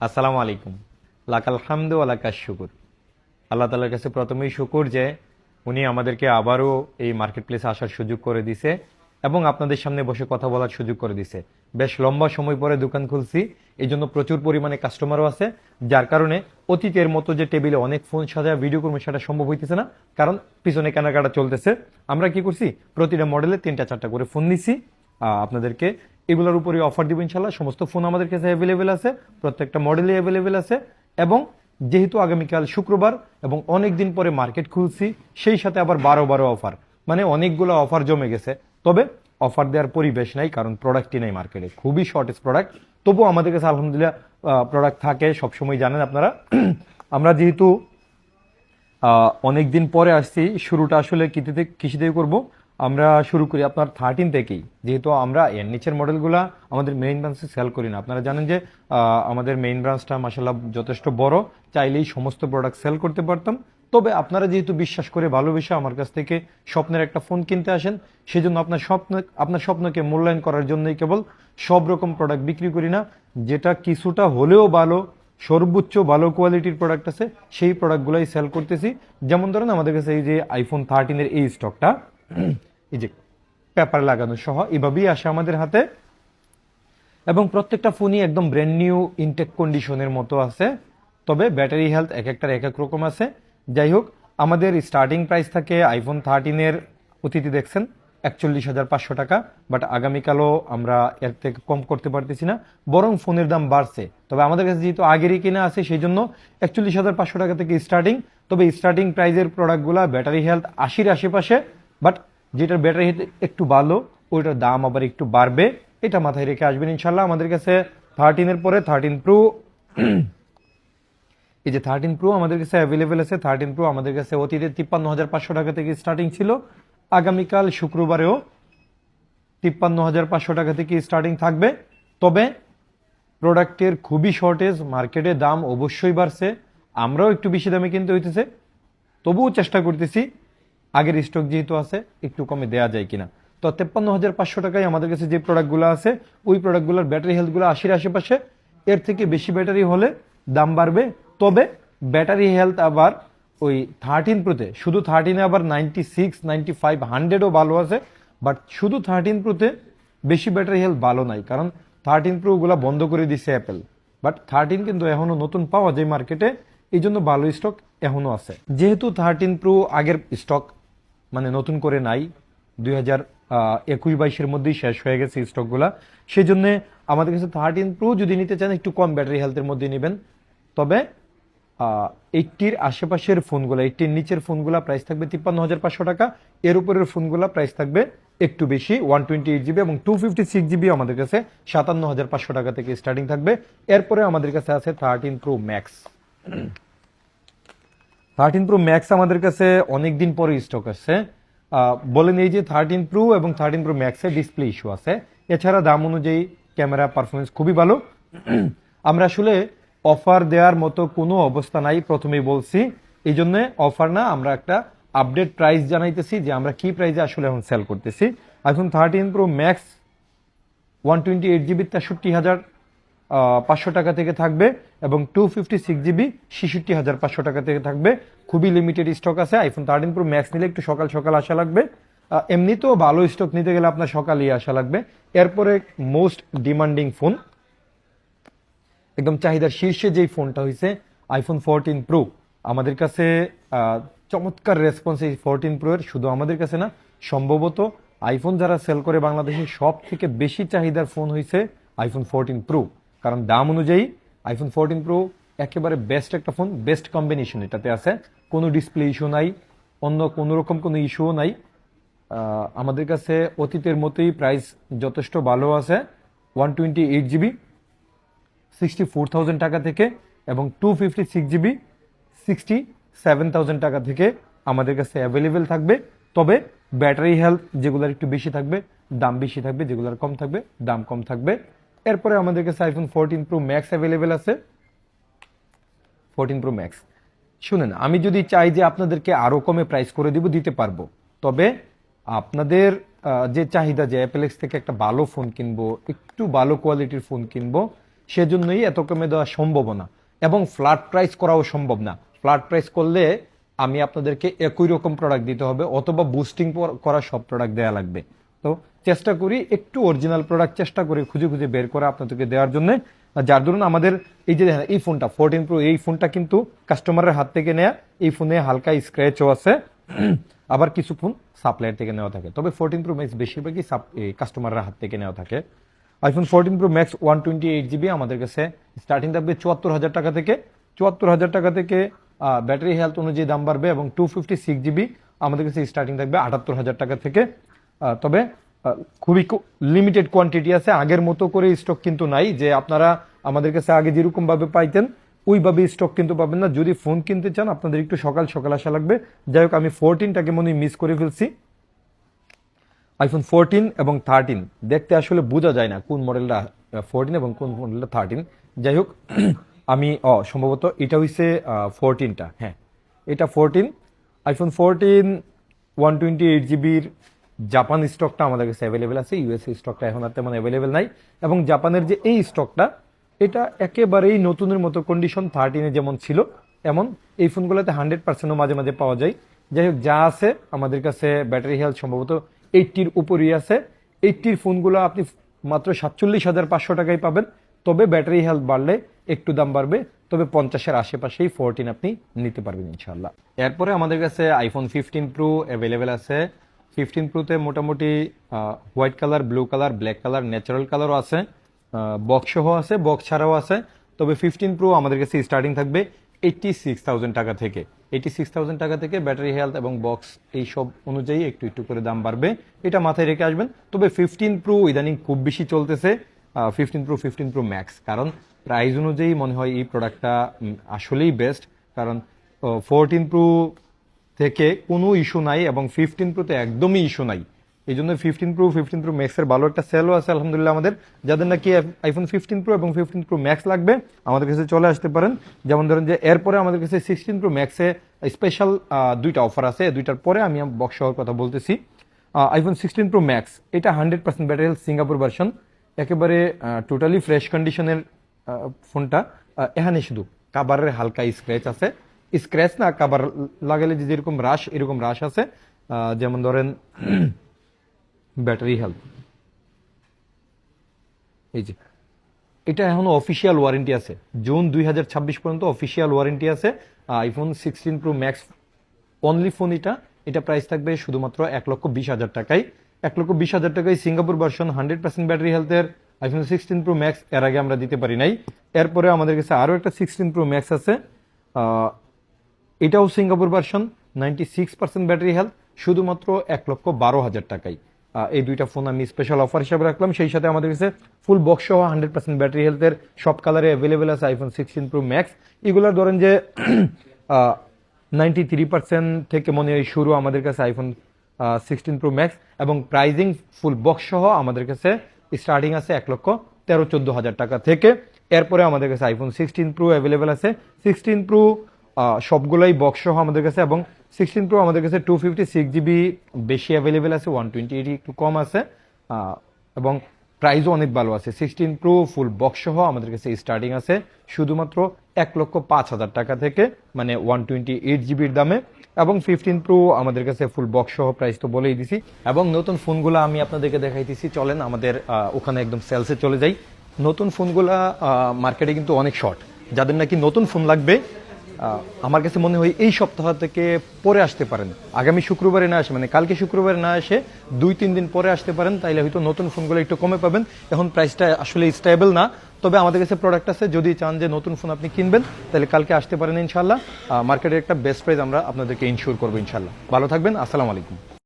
আসসালামু আলাইকুম। লাকাল হামদু আলাকার শুকুর। আল্লাহ তালার কাছে প্রথমেই শুকুর যে উনি আমাদেরকে আবারও এই মার্কেট প্লেসে আসার সুযোগ করে দিছে এবং আপনাদের সামনে বসে কথা বলার সুযোগ করে দিছে। বেশ লম্বা সময় পরে দোকান খুলছি এই জন্য প্রচুর পরিমাণে কাস্টমারও আছে, যার কারণে অতীতের মতো যে টেবিলে অনেক ফোন সাজায় ভিডিও করব সেটা সম্ভব হইতেছে না, কারণ পিছনে কেনাকাটা চলতেছে। আমরা কি করছি, প্রতিটা মডেলে তিনটা চারটা করে ফোন নিছি। আপনাদেরকে এগুলোর উপরে অফার দিব ইনশাল্লাহ। সমস্ত ফোন আমাদের কাছে অ্যাভেলেবেল আছে, প্রত্যেকটা মডেলই অ্যাভেলেবেল আছে এবং যেহেতু আগামীকাল শুক্রবার এবং অনেক দিন পরে মার্কেট খুলছি, সেই সাথে আবার বারো বারো অফার মানে অনেকগুলো অফার জমে গেছে। তবে অফার দেওয়ার পরিবেশ নাই, কারণ প্রোডাক্টই নাই মার্কেটে খুবই শর্টেজ প্রোডাক্ট তবুও আমাদের কাছে আলহামদুলিল্লাহ প্রোডাক্ট থাকে, সবসময় জানেন আপনারা। আমরা যেহেতু অনেক দিন পরে আসছি, শুরুটা আসলে কৃষিতে কৃষি দিয়ে করব। আমরা শুরু করি আপনার থার্টিন থেকেই। যেহেতু আমরা এর নিচের মডেলগুলা আমাদের মেইন ব্রাঞ্চে সেল করি না। আপনারা জানেন যে আমাদের মেইন ব্রাঞ্চটা মাসাল্লাহ যথেষ্ট বড়। চাইলেই সমস্ত প্রোডাক্ট সেল করতে পারতাম। তবে আপনারা যেহেতু বিশ্বাস করে ভালোবেসে আমার কাছ থেকে স্বপ্নের একটা ফোন কিনতে আসেন, সেজন্য আপনার স্বপ্ন, আপনার স্বপ্নকে মূল্যায়ন করার জন্যই কেবল সব রকম প্রোডাক্ট বিক্রি করি না। যেটা কিছুটা হলেও ভালো, সর্বোচ্চ ভালো কোয়ালিটির প্রোডাক্ট আছে, সেই প্রোডাক্টগুলোই সেল করতেছি। যেমন ধরেন আমাদের কাছে এই যে আইফোন থার্টিনের এই স্টকটা এই যে পেপার লাগানো সহ এভাবেই আসে আমাদের হাতে। এবং প্রত্যেকটা ফোনই একদম ব্র্যান্ড নিউ ইনটেক কন্ডিশনের মতো আছে। তবে ব্যাটারি হেলথ এক একটার এক এক রকম আছে। যাই হোক, আমাদের স্টার্টিং প্রাইস থাকে আইফোন থার্টিনের অতিথি দেখছেন, একচল্লিশ হাজার পাঁচশো টাকা। বাট আগামীকালও আমরা এর থেকে কম করতে পারতেছি না। বরং ফোনের দাম বাড়ছে। তবে আমাদের কাছে যেহেতু আগেরই কিনা আছে সেই জন্য একচল্লিশ হাজার পাঁচশো টাকা থেকে স্টার্টিং তবে স্টার্টিং প্রাইজের প্রোডাক্টগুলো ব্যাটারি হেলথ আশির আশেপাশে। বাট যেটার ব্যাটারি হেলথ একটু ভালো, ওইটার দাম আবার একটু বাড়বে, এটা মাথায় রেখে আসবেন ইনশাল্লাহ আমাদের কাছে থার্টিনের পরে থার্টিন প্রো এই যে থার্টিন প্রো আমাদের কাছে অ্যাভেলেবেল আছে। থার্টিন প্রো আমাদের কাছে অতীতে তিপ্পান্ন হাজার পাঁচশো টাকা থেকে স্টার্টিং ছিল। আগামীকাল শুক্রবারেও তিপ্পান্ন হাজার পাঁচশো টাকা থেকে স্টার্টিং থাকবে। তবে প্রোডাক্টের খুবই শর্টেজ মার্কেটে দাম অবশ্যই বাড়ছে। আমরাও একটু বেশি দামে কিনতে হইতেছে। তবুও চেষ্টা করতেছি আগের স্টক যেহেতু আছে, একটু কমে দেওয়া যায় কিনা। তো তেপ্পান্ন হাজার পাঁচশো টাকায় আমাদের কাছে যে প্রোডাক্টগুলো আছে, ওই প্রোডাক্টগুলোর ব্যাটারি হেলথগুলো আশির আশেপাশে, এর থেকে বেশি ব্যাটারি হলে দাম বাড়বে। তবে ব্যাটারি হেলথ আবার ওই থার্টিন প্রোতে শুধু থার্টিনে আবার নাইনটি সিক্স নাইনটি ফাইভ হান্ড্রেডও ভালো আছে বাট শুধু থার্টিন প্রোতে বেশি ব্যাটারি হেলথ ভালো নাই, কারণ থার্টিন প্রো ওগুলা বন্ধ করে দিছে অ্যাপেল বাট থার্টিন কিন্তু এখনও নতুন পাওয়া যায় মার্কেটে এই জন্য ভালো স্টক এখনও আছে। যেহেতু থার্টিন প্রো আগের স্টক মানে নতুন করে নাই। দুই হাজার একুশ বাইশের মধ্যেই শেষ হয়ে গেছে স্টকগুলা। সেই জন্য আমাদের কাছে থার্টিন প্রো যদি নিতে চান, একটু কম ব্যাটারি হেলথের মধ্যে নেবেন। তবে এইটটির আশেপাশের ফোনগুলো এইটটির নিচের ফোনগুলা প্রাইস থাকবে তিপ্পান্ন হাজার পাঁচশো টাকা। এর উপরের ফোনগুলা প্রাইস থাকবে একটু বেশি ওয়ান টোয়েন্টি এইট জিবি এবং টু ফিফটি সিক্স জিবি আমাদের কাছে সাতান্ন হাজার পাঁচশো টাকা থেকে স্টার্টিং থাকবে। এরপরে আমাদের কাছে আছে thirteen pro max thirteen pro max আমাদের কাছে অনেক দিন পরে স্টক আসছে। বলেন এই যে থার্টিন প্রো এবং থার্টিন প্রো ম্যাক্সের ডিসপ্লে ইস্যু আছে। এছাড়া দাম অনুযায়ী ক্যামেরা পারফরমেন্স খুবই ভালো। আমরা আসলে অফার দেওয়ার মতো কোনো অবস্থা নাই, প্রথমেই বলছি। এই জন্যে অফার না, আমরা একটা আপডেট প্রাইস জানাইতেছি যে আমরা কি প্রাইসে আসলে এখন সেল করতেছি। এখন thirteen pro max one twenty eight GB তেষট্টি হাজার পাঁচশো টাকা থেকে থাকবে এবং টু ফিফটি সিক্স জিবি ছেষট্টি হাজার পাঁচশো টাকা থেকে থাকবে। খুবই লিমিটেড স্টক আছে আইফোন থার্টিন প্রো ম্যাক্স নিলে একটু সকাল সকাল আসা লাগবে। এমনিতেও ভালো স্টক নিতে গেলে আপনার সকালেই আসা লাগবে। এরপরে মোস্ট ডিমান্ডিং ফোন একদম চাহিদার শীর্ষে যেই ফোনটা হয়েছে আইফোন ফোরটিন প্রো আমাদের কাছে চমৎকার রেসপন্স এই ফোরটিন প্রো এর, শুধু আমাদের কাছে না, সম্ভবত আইফোন যারা সেল করে বাংলাদেশে সব থেকে বেশি চাহিদার ফোন হয়েছে আইফোন ফোরটিন প্রো কারণ দাম অনুযায়ী আইফোন ফোরটিন প্রো একেবারে বেস্ট একটা ফোন বেস্ট কম্বিনেশন এটাতে আছে। কোনো ডিসপ্লে ইস্যু নাই, অন্য কোনো রকম কোনো ইস্যুও নাই। আমাদের কাছে অতীতের মতোই প্রাইস যথেষ্ট ভালো আছে one twenty eight GB sixty four thousand টাকা থেকে এবং two fifty six GB sixty seven thousand টাকা থেকে আমাদের কাছে অ্যাভেলেবেল থাকবে। তবে ব্যাটারি হেলথ যেগুলোর একটু বেশি থাকবে, দাম বেশি থাকবে, যেগুলোর কম থাকবে, দাম কম থাকবে। এরপরে আমাদের কাছে iPhone fourteen pro max available আছে। ফোরটিন প্রো ম্যাক্স শুনেন, আমি যদি চাই যে আপনাদেরকে আরও কমে প্রাইস করে দিব, দিতে পারব। তবে আপনাদের যে চাহিদা যে অ্যাপেলেক্স থেকে একটা ভালো ফোন কিনবো, একটু ভালো কোয়ালিটির ফোন কিনবো, সেজন্যই এত কমে দেওয়া সম্ভব না। এবং ফ্ল্যাট প্রাইস করাও সম্ভব না। ফ্ল্যাট প্রাইস করলে আমি আপনাদেরকে একই রকম প্রোডাক্ট দিতে হবে, অথবা বুস্টিং করা সব প্রোডাক্ট দেওয়া লাগবে। তো চেষ্টা করি একটু অরিজিনাল প্রোডাক্ট চেষ্টা করি খুঁজে খুঁজে বের করে আপনাদেরকে দেওয়ার জন্য। যার ধরুন আমাদের এই যে দেখেন, এই ফোনটা ফোরটিন প্রো এই ফোনটা কিন্তু কাস্টমারের হাত থেকে নেয়া, এই ফোনে হালকা স্ক্র্যাচও আছে। আবার কিছু ফোন সাপ্লাইয়ের থেকে নেওয়া থাকে। তবে ফোরটিন প্রো ম্যাক্স বেশিরভাগই কাস্টমারের হাত থেকে নেওয়া থাকে। IPhone fourteen pro max one twenty eight GB আমাদের কাছে স্টার্টিং থাকবে চুয়াত্তর হাজার টাকা থেকে। চুয়াত্তর হাজার টাকা থেকে ব্যাটারি হেলথ অনুযায়ী দাম বাড়বে এবং টু ফিফটি সিক্স জিবি আমাদের কাছে স্টার্টিং থাকবে আটাত্তর হাজার টাকা থেকে। তবে খুবই লিমিটেড কোয়ান্টিটি আছে। আগের মতো করে স্টক কিন্তু নাই যে আপনারা আমাদের কাছে আগে যেরকম ভাবে পাইতেন, ওইভাবে স্টক কিন্তু পাবেন না। যদি ফোন কিনতে চান, আপনাদের একটু সকাল সকাল আসা লাগবে। যাই হোক, আমি ফোরটিনটাকে মনে মিস করে ফেলছি। আইফোন ফোরটিন এবং থার্টিন দেখতে আসলে বোঝা যায় না কোন মডেলটা ফোরটিন এবং কোন মডেলটা থার্টিন যাই হোক, আমি, অ, সম্ভবত এটা হইছে ফোরটিনটা হ্যাঁ এটা fourteen iPhone fourteen one twenty eight জিবির জাপান স্টকটা আমাদের কাছে অ্যাভেলেবেল আছে ইউএসএ স্টকটা এখন আর তেমন অ্যাভেলেবেল নাই। এবং জাপানের যে এই স্টকটা এটা একেবারেই নতুনের মতো কন্ডিশন থার্টিনে যেমন ছিল, এমন এই ফোনগুলোতে হান্ড্রেড পার্সেন্টও মাঝে মাঝে পাওয়া যায়। যাই হোক, যা আছে আমাদের কাছে ব্যাটারি হেলথ সম্ভবত এইটটির উপরই আছে। এইটটির ফোনগুলো আপনি মাত্র সাতচল্লিশ হাজার পাঁচশো টাকায় পাবেন। তবে ব্যাটারি হেলথ বাড়লে একটু দাম বাড়বে, তবে পঞ্চাশের আশেপাশেই ফোরটিন আপনি নিতে পারবেন ইনশাল্লাহ এরপরে আমাদের কাছে আইফোন ফিফটিন প্রো অ্যাভেলেবেল আছে। ফিফটিন প্রোতে মোটামুটি white colour blue colour black colour natural কালারও আছে। বক্স সহ আছে বক্স ছাড়াও আছে। তবে ফিফটিন প্রো আমাদের কাছে স্টার্টিং থাকবে এইটটি সিক্স টাকা থেকে। এইটি সিক্স টাকা থেকে ব্যাটারি হেলথ এবং বক্স এই সব অনুযায়ী একটু একটু করে দাম বাড়বে। এটা মাথায় রেখে আসবেন। তবে ফিফটিন প্রো ইদানিং খুব বেশি চলতেছে। Fifteen pro fifteen pro max কারণ প্রাইস অনুযায়ী মনে হয় এই প্রোডাক্টটা আসলেই বেস্ট কারণ ফোরটিন প্রো থেকে কোনো ইস্যু নাই এবং ফিফটিন প্রোতে একদমই ইস্যু নাই। এই জন্য ফিফটিন প্রো ফিফটিন প্রো ম্যাক্সের ভালো একটা সেলও আছে, আলহামদুলিল্লাহ আমাদের। যাদের নাকি আইফোন ফিফটিন প্রো এবং ফিফটিন প্রো ম্যাক্স লাগবে, আমাদের কাছে চলে আসতে পারেন। যেমন ধরেন যে এরপরে আমাদের কাছে সিক্সটিন প্রো ম্যাক্সে স্পেশাল দুইটা অফার আছে। দুইটার পরে আমি বক্স হওয়ার কথা বলতেছি। আইফোন সিক্সটিন প্রো ম্যাক্স এটা hundred percent battery health Singapore version একেবারে টোটালি ফ্রেশ কন্ডিশনের ফোনটা এখানে শুধু কাবারের হালকা স্ক্র্যাচ আছে। স্ক্র্যাচ না কাবার লাগালে যে যেরকম রাশ এরকম রাশ আছে যেমন ধরেন ব্যাটারি হেলথ এই যে, এটা এখন অফিসিয়াল ওয়ারেন্টি আছে। জুন দুই হাজার ছাব্বিশ পর্যন্ত অফিসিয়াল ওয়ারেন্টি আছে। IPhone sixteen pro max only phone এটা। এটা প্রাইস থাকবে শুধুমাত্র এক লক্ষ বিশ হাজার টাকায়। এক লক্ষ বিশ হাজার টাকায় Singapore version hundred percent battery হেলথের আইফোন সিক্সটিন প্রো ম্যাক্স এর আগে আমরা দিতে পারি নাই। এরপরে আমাদের কাছে আরও একটা সিক্সটিন প্রো ম্যাক্স আছে। এটাও Singapore version ninety six percent battery health শুধুমাত্র এক লক্ষ বারো হাজার আহ, এই দুইটা ফোন আমি স্পেশাল অফার হিসাবে রাখলাম। সেই সাথে আমাদের কাছে ফুল বক্স সহ হান্ড্রেড পার্সেন্ট ব্যাটারি হেলথের সব কালারে অ্যাভেলেবেল আছে আইফোন সিক্সটিন প্রো ম্যাক্স এগুলোর ধরেন যে নাইনটি থ্রি পার্সেন্ট থেকে মনে হয় শুরু আমাদের কাছে আইফোন সিক্সটিন প্রো ম্যাক্স এবং প্রাইজিং ফুল বক্স সহ আমাদের কাছে স্টার্টিং আছে এক লক্ষ তেরো চোদ্দ হাজার টাকা থেকে। এরপরে আমাদের কাছে আইফোন সিক্সটিন প্রো অ্যাভেলেবেল আছে। সিক্সটিন প্রো সবগুলোই বক্স সহ আমাদের কাছে এবং সিক্সটিন প্রো আমাদের কাছে টু ফিফটি সিক্স জিবি বেশি অ্যাভেলেবেল আছে ওয়ান টোয়েন্টি এইট একটু কম আছে। এবং প্রাইসও অনেক ভালো আছে। সিক্সটিন প্রো ফুল বক্স সহ আমাদের কাছে স্টার্টিং আছে, শুধুমাত্র এক লক্ষ পাঁচ হাজার টাকা থেকে মানে ওয়ান টোয়েন্টি এইট জিবির দামে। এবং ফিফটিন প্রো আমাদের কাছে ফুল বক্স সহ প্রাইস তো বলেই দিছি। এবং নতুন ফোনগুলো আমি আপনাদেরকে দেখাইতেছি, চলেন আমাদের ওখানে একদম সেলসে চলে যাই। নতুন ফোনগুলা মার্কেটে কিন্তু অনেক শর্ট যাদের নাকি নতুন ফোন লাগবে আমার কাছে মনে হয় এই সপ্তাহ থেকে পরে আসতে পারেন। আগামী শুক্রবারে না আসে মানে কালকে শুক্রবারে না আসে, দুই, তিন দিন পরে আসতে পারেন, তাইলে হয়তো নতুন ফোনগুলো একটু কমে পাবেন। এখন প্রাইসটা আসলে স্টেবল না, তবে আমাদের কাছে প্রোডাক্ট আছে, যদি চান যে নতুন ফোন আপনি কিনবেন তাহলে কালকে আসতে পারেন ইনশাল্লাহ মার্কেটের একটা বেস্ট প্রাইস আমরা আপনাদেরকে ইনশিওর করব ইনশাল্লাহ ভালো থাকবেন, আসসালামু আলাইকুম।